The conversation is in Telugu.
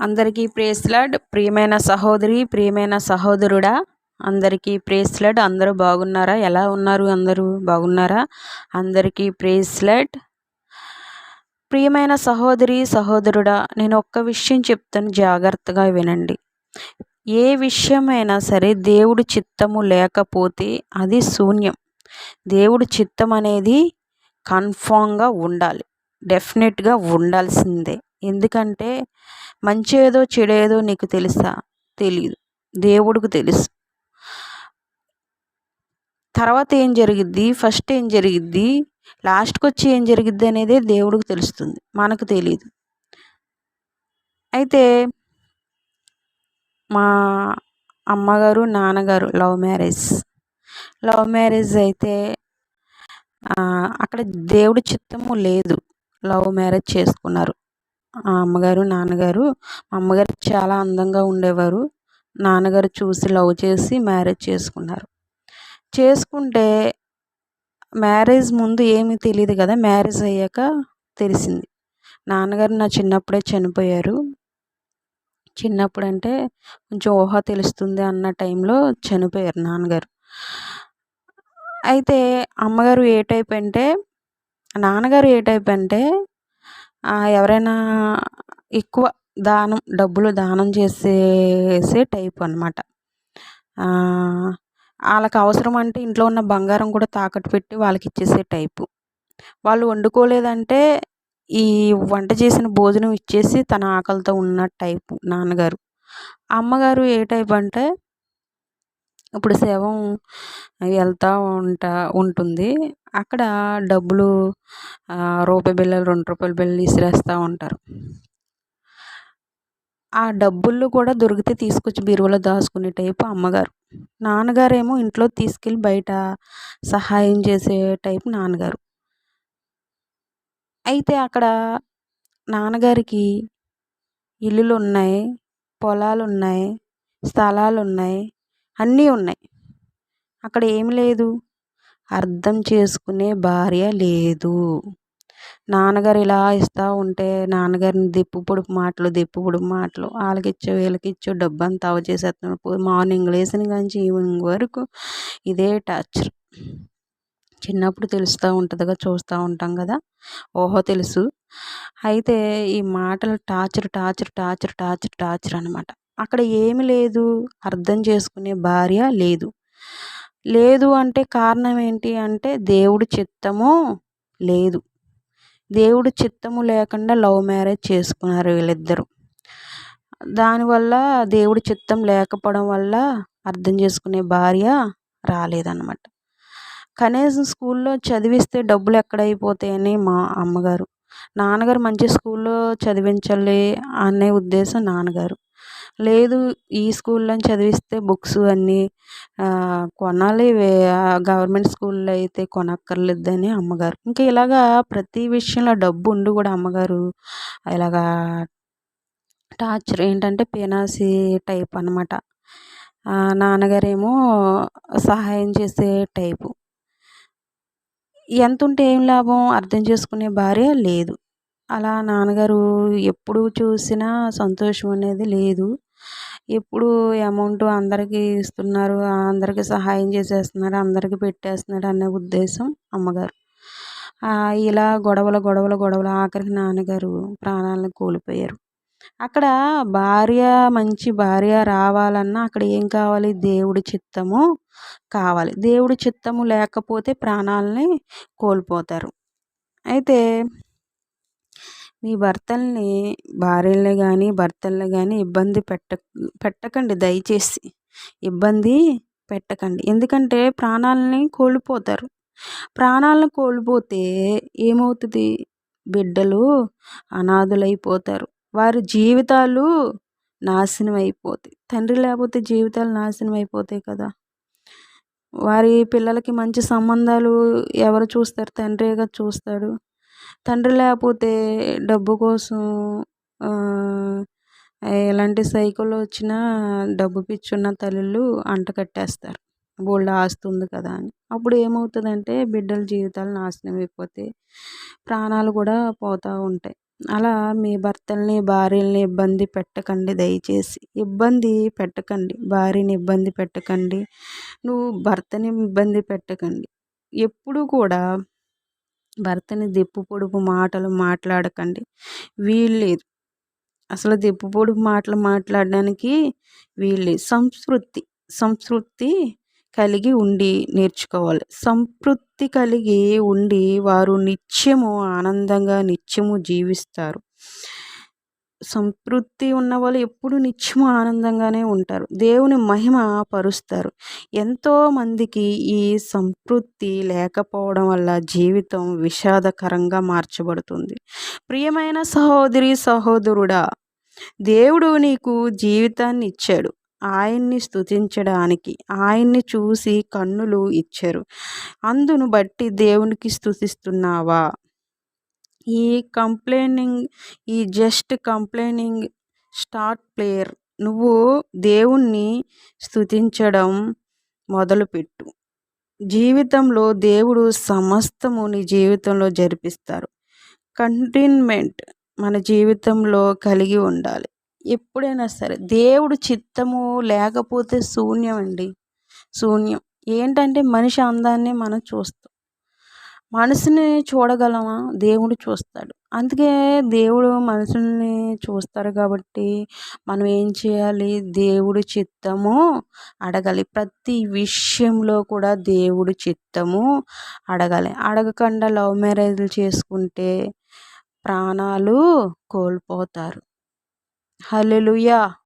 అందరికీ ప్రేస్లడ్ ప్రియమైన సహోదరి ప్రియమైన సహోదరుడా అందరికీ ప్రేస్లడ్ అందరూ బాగున్నారా? ఎలా ఉన్నారు అందరూ? బాగున్నారా? అందరికీ ప్రేస్లడ్ ప్రియమైన సహోదరి సహోదరుడా నేను ఒక్క విషయం చెప్తాను జాగ్రత్తగా వినండి. ఏ విషయమైనా సరే దేవుడు చిత్తము లేకపోతే అది శూన్యం. దేవుడు చిత్తం అనేది కన్ఫామ్గా ఉండాలి. డెఫినెట్గా ఉండాల్సిందే. ఎందుకంటే మంచి ఏదో చెడేదో నీకు తెలుసా? తెలియదు దేవుడికి తెలుసు. తర్వాత ఏం జరిగిద్ది? ఫస్ట్ ఏం జరిగిద్ది? లాస్ట్కి వచ్చి ఏం జరిగిద్ది అనేది దేవుడికి తెలుస్తుంది. మనకు తెలియదు అయితే మా అమ్మగారు నాన్నగారు లవ్ మ్యారేజ్. లవ్ మ్యారేజ్ అయితే అక్కడ దేవుడి చిత్తము లేదు. లవ్ మ్యారేజ్ చేసుకున్నారు. అమ్మగారు నాన్నగారు అమ్మగారు చాలా అందంగా ఉండేవారు. నాన్నగారు చూసి లవ్ చేసి మ్యారేజ్ చేసుకున్నారు. చేసుకుంటే మ్యారేజ్ ముందు ఏమీ తెలియదు కదా మ్యారేజ్ అయ్యాక తెలిసింది. నాన్నగారు నా చిన్నప్పుడే చనిపోయారు. చిన్నప్పుడు అంటే కొంచెం ఊహ తెలుస్తుంది అన్న టైంలో చనిపోయారు నాన్నగారు. అయితే అమ్మగారు ఏ టైప్ అంటే నాన్నగారు ఏ టైప్ అంటే ఎవరైనా ఎక్కువ దానం డబ్బులు దానం చేసేసే టైప్ అనమాట వాళ్ళకి అవసరం అంటే ఇంట్లో ఉన్న బంగారం కూడా తాకట్టు పెట్టి వాళ్ళకి ఇచ్చేసే టైపు. వాళ్ళు వండుకోలేదంటే ఈ వంట చేసిన భోజనం ఇచ్చేసి తన ఆకలితో ఉన్న టైపు నాన్నగారు. అమ్మగారు ఏ టైప్ అంటే ఇప్పుడు శవం వెళ్తూ ఉంటా ఉంటుంది. అక్కడ డబ్బులు రూపాయి బిళ్ళలు రెండు రూపాయల బిళ్ళలు విసిరేస్తూ ఉంటారు. ఆ డబ్బులు కూడా దొరికితే తీసుకొచ్చి బీరువాలో దాచుకునే టైపు అమ్మగారు. నాన్నగారేమో ఇంట్లో తీసుకెళ్ళి బయట సహాయం చేసే టైపు నాన్నగారు. అయితే అక్కడ నాన్నగారికి ఇల్లులు ఉన్నాయి పొలాలు ఉన్నాయి స్థలాలు ఉన్నాయి అన్నీ ఉన్నాయి. అక్కడ ఏమి లేదు. అర్థం చేసుకునే భార్య లేదు. నాన్నగారు ఇలా ఇస్తూ ఉంటే నాన్నగారిని దిప్పు పొడుపు మాటలు దిప్పు పొడుపు మాటలు వాళ్ళకి ఇచ్చో వీళ్ళకి డబ్బు అంతా అవ చేసేస్తున్నాడు మార్నింగ్ లేచిన కానీ ఈవినింగ్ వరకు ఇదే టార్చర్ చిన్నప్పుడు తెలుస్తూ ఉంటుందిగా చూస్తూ ఉంటాం కదా. ఓహో తెలుసు. అయితే ఈ మాటలు torture torture torture torture torture అనమాట అక్కడ ఏమి లేదు. అర్థం చేసుకునే భార్య లేదు. లేదు అంటే కారణం ఏంటి అంటే దేవుడి చిత్తము లేదు. దేవుడి చిత్తము లేకుండా లవ్ మ్యారేజ్ చేసుకున్నారు వీళ్ళిద్దరూ. దానివల్ల దేవుడి చిత్తం లేకపోవడం వల్ల అర్థం చేసుకునే భార్య రాలేదన్నమాట. కనీసం స్కూల్లో చదివిస్తే డబ్బులు ఎక్కడ అయిపోతాయని మా అమ్మగారు. నాన్నగారు మంచి స్కూల్లో చదివించాలి అనే ఉద్దేశం నాన్నగారు. లేదు ఈ స్కూల్లో చదివిస్తే బుక్స్ అన్నీ కొనాలి. గవర్నమెంట్ స్కూల్లో అయితే కొనక్కర్లేదని అమ్మగారు. ఇంకా ఇలాగా ప్రతి విషయంలో డబ్బు ఉండి కూడా అమ్మగారు ఇలాగా టార్చర్ ఏంటంటే పేనాసి టైప్ అనమాట నాన్నగారేమో సహాయం చేసే టైపు. ఎంత ఉంటే ఏం లాభం? అర్థం చేసుకునే భార్య లేదు. అలా నాన్నగారు ఎప్పుడు చూసినా సంతోషం అనేది లేదు. ఎప్పుడు అమౌంట్ అందరికీ ఇస్తున్నారు అందరికీ సహాయం చేసేస్తున్నారు అందరికీ పెట్టేస్తున్నారు అనే ఉద్దేశం అమ్మగారు. ఇలా గొడవలు గొడవలు గొడవలు ఆఖరికి నాన్నగారు ప్రాణాలను కోల్పోయారు. అక్కడ భార్య మంచి భార్య రావాలన్నా అక్కడ ఏం కావాలి? దేవుడి చిత్తము కావాలి. దేవుడి చిత్తము లేకపోతే ప్రాణాలని కోల్పోతారు. అయితే మీ భర్తల్ని భార్యల్ని కానీ భర్తల్ని కానీ ఇబ్బంది పెట్ట పెట్టకండి దయచేసి. ఇబ్బంది పెట్టకండి. ఎందుకంటే ప్రాణాలని కోల్పోతారు. ప్రాణాలను కోల్పోతే ఏమవుతుంది? బిడ్డలు అనాథులైపోతారు. వారి జీవితాలు నాశనం అయిపోతాయి తండ్రి లేకపోతే జీవితాలు నాశనం అయిపోతాయి కదా. వారి పిల్లలకి మంచి సంబంధాలు ఎవరు చూస్తారు? తండ్రిగా చూస్తాడు. తండ్రి లేకపోతే డబ్బు కోసం ఎలాంటి సైకిల్ వచ్చినా డబ్బు పిచ్చున్న తల్లులు అంట కట్టేస్తారు. ఆస్తి ఉంది కదా అని. అప్పుడు ఏమవుతుందంటే బిడ్డల జీవితాలు నాశనం అయిపోతాయి ప్రాణాలు కూడా పోతూ ఉంటాయి. అలా మీ భర్తల్ని భార్యల్ని ఇబ్బంది పెట్టకండి దయచేసి. ఇబ్బంది పెట్టకండి. భార్యని ఇబ్బంది పెట్టకండి. నువ్వు భర్తని ఇబ్బంది పెట్టకండి. ఎప్పుడు కూడా భర్తని దెప్పు పొడుపు మాటలు మాట్లాడకండి. వీల్లేదు. అసలు దెప్పు పొడుపు మాటలు మాట్లాడడానికి వీల్లేదు. సంస్కృతి సంస్కృతి కలిగి ఉండి నేర్చుకోవాలి. సంతృప్తి కలిగి ఉండి వారు నిత్యము ఆనందంగా నిత్యము జీవిస్తారు. సంతృప్తి ఉన్నవాళ్ళు ఎప్పుడు నిత్యం ఆనందంగానే ఉంటారు. దేవుని మహిమ పరుస్తారు. ఎంతోమందికి ఈ సంతృప్తి లేకపోవడం వల్ల జీవితం విషాదకరంగా మార్చబడుతుంది. ప్రియమైన సహోదరి సహోదరుడా దేవుడు నీకు జీవితాన్ని ఇచ్చాడు. ఆయన్ని స్థుతించడానికి ఆయన్ని చూసి కన్నులు ఇచ్చారు. అందును బట్టి దేవునికి స్థుతిస్తున్నావా ఈ కంప్లైనింగ్ ఈ జస్ట్ కంప్లైనింగ్ స్టార్ట్ ప్లేయర్. నువ్వు దేవుణ్ణి స్థుతించడం మొదలుపెట్టు. జీవితంలో దేవుడు సమస్తము నీ జీవితంలో జరిపిస్తారు. కంటైన్మెంట్ మన జీవితంలో కలిగి ఉండాలి. ఎప్పుడైనా సరే దేవుడు చిత్తము లేకపోతే శూన్యం అండి శూన్యం. ఏంటంటే మనిషి అందాన్ని మనం చూస్తాం. మనసుని చూడగలమా? దేవుడు చూస్తాడు. అందుకే దేవుడు మనుషుల్ని చూస్తారు కాబట్టి మనం ఏం చేయాలి? దేవుడు చిత్తము అడగాలి. ప్రతి విషయంలో కూడా దేవుడు చిత్తము అడగాలి. అడగకుండా లవ్ మ్యారేజ్లు చేసుకుంటే ప్రాణాలు కోల్పోతారు. హల్లెలూయా!